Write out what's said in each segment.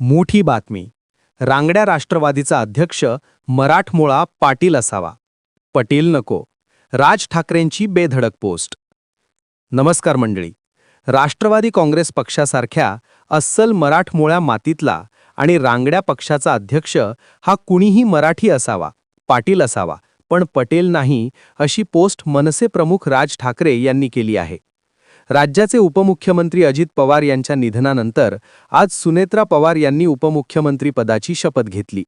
मोठी बातमी. रांगड्या राष्ट्रवादीचा अध्यक्ष मराठमोळा पाटील असावा. पटेल नको. राज ठाकरेंची बेधडक पोस्ट. नमस्कार मंडळी. राष्ट्रवादी काँग्रेस पक्षासारख्या अस्सल मराठमोळ्या मातीतला आणि रांगड्या पक्षाचा अध्यक्ष हा कुणीही मराठी असावा पाटील असावा पण पटेल नाही अशी पोस्ट मनसे प्रमुख राज ठाकरे यांनी केली आहे. राज्याचे उपमुख्यमंत्री अजित पवार यांच्या निधनानंतर आज सुनेत्रा पवार यांनी उपमुख्यमंत्री पदाची शपथ घेतली.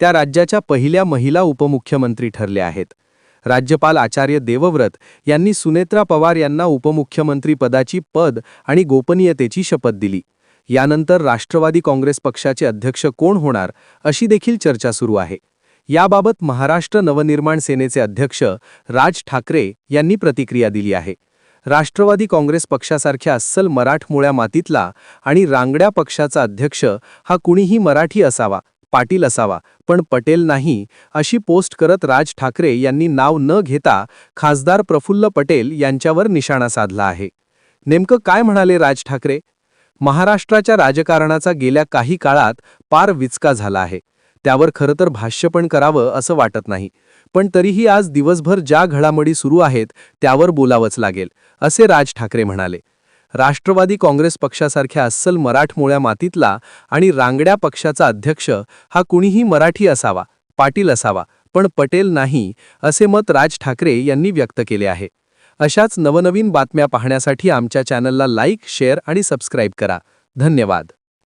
त्या राज्याच्या पहिल्या महिला उपमुख्यमंत्री ठरल्या आहेत. राज्यपाल आचार्य देवव्रत यांनी सुनेत्रा पवार यांना उपमुख्यमंत्री पदाची पद आणि गोपनीयतेची शपथ दिली. यानंतर राष्ट्रवादी काँग्रेस पक्षाचे अध्यक्ष कोण होणार अशी देखील चर्चा सुरू आहे. याबाबत महाराष्ट्र नवनिर्माण सेनेचे अध्यक्ष राज ठाकरे यांनी प्रतिक्रिया दिली आहे. राष्ट्रवादी काँग्रेस पक्षासारख्या अस्सल मराठमोळ्या मातीतला आणि रांगड्या पक्षाचा अध्यक्ष हा कुणीही मराठी असावा पाटील असावा पण पटेल नाही अशी पोस्ट करत राज ठाकरे यांनी नाव न घेता खासदार प्रफुल्ल पटेल यांच्यावर निशाणा साधला आहे. नेमकं काय म्हणाले राज ठाकरे? महाराष्ट्राच्या राजकारणाचा गेल्या काही काळात पार विचका झाला आहे. त्यावर खरं तर भाष्य पण करावं असं वाटत नाही. पण तरीही आज दिवसभर ज्या घडामोडी सुरू आहेत त्यावर बोलावंच लागेल असे राज ठाकरे म्हणाले. राष्ट्रवादी काँग्रेस पक्षासारख्या अस्सल मराठमोळ्या मातीतला आणि रांगड्या पक्षाचा अध्यक्ष हा कुणीही मराठी असावा पाटील असावा पण पटेल नाही असे मत राज ठाकरे यांनी व्यक्त केले आहे. अशाच नवनवीन बातम्या पाहण्यासाठी आमच्या चॅनलला लाईक शेअर आणि सबस्क्राईब करा. धन्यवाद.